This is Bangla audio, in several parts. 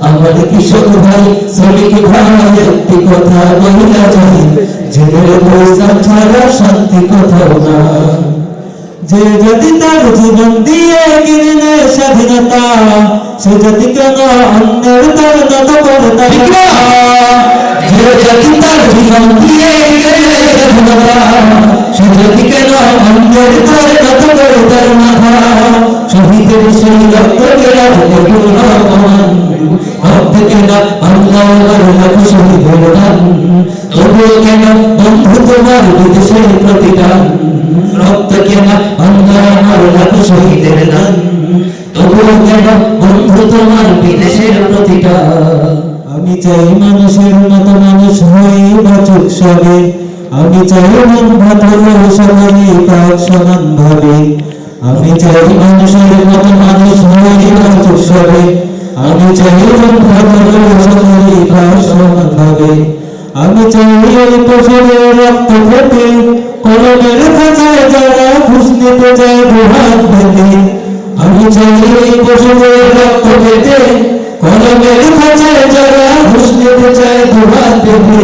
আমার কৃষক ভাই শ্রমিক ভাই একটি কথা বলিলা যায় জেনের পয়সা ছাড়া শান্তি কোথাও না যে যদি তার জীবন দিয়ে কিনলে স্বাধীনতা সে যদি কেন অন্যের তার নত করতা যে যদি তার জীবন দিয়ে স্বাধীনতা সে যদি কেন অন্যের তার নত করতার মাথা? শহীদের সেই রক্ত কেনা ভক্ত কেনা আল্লাহ লাখ শহীদের দান তবুও কেন বন্ধু তোমার আমি চাই মানুষের মতো মানুষ হই বাচুক সবে। আমি চাই মন সবাই সমান ভাবে। আমি চাই মানুষের মতো মানুষ হই বাচুক সবে। আমি চাই সবাই পাক সমান ভাবে আমি চাই এই পশুদের রক্ত খেতে, কলমের খাঁচায় যারা ঘুষ নিতে যায় দুহাত পেতে আমি চাই এই পশুদের রক্ত খেতে, কলমের খাঁচায় যারা ঘুষ নিতে চায় দুহাত পেতে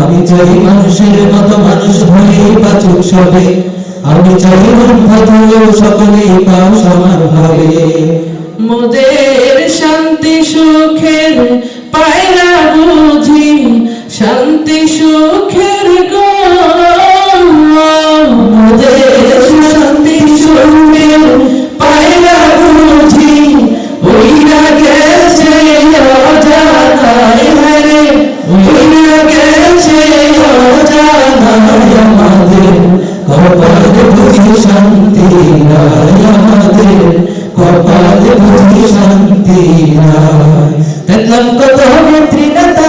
আমি চাই মানুষের মতো মানুষ হয়ে বাঁচুক সবে। আমি চাই মন সকলেই পাও সমান ভাবে। মোদের শান্তি সুখের গো শান্তি সুখের পায়রা বুঝি ওইরা গেছে অজানায় হরে। ওইরা গেছে অজানায় আমাদের, কপাল বুঝি শান্তি নাই আমাদের, কপাল বুঝি শান্তি নাই। দেখলাম কত নেত্রী নেতা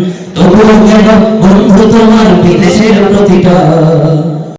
তবুও গেল বন্ধু তোমার বিদেশের প্রতিদান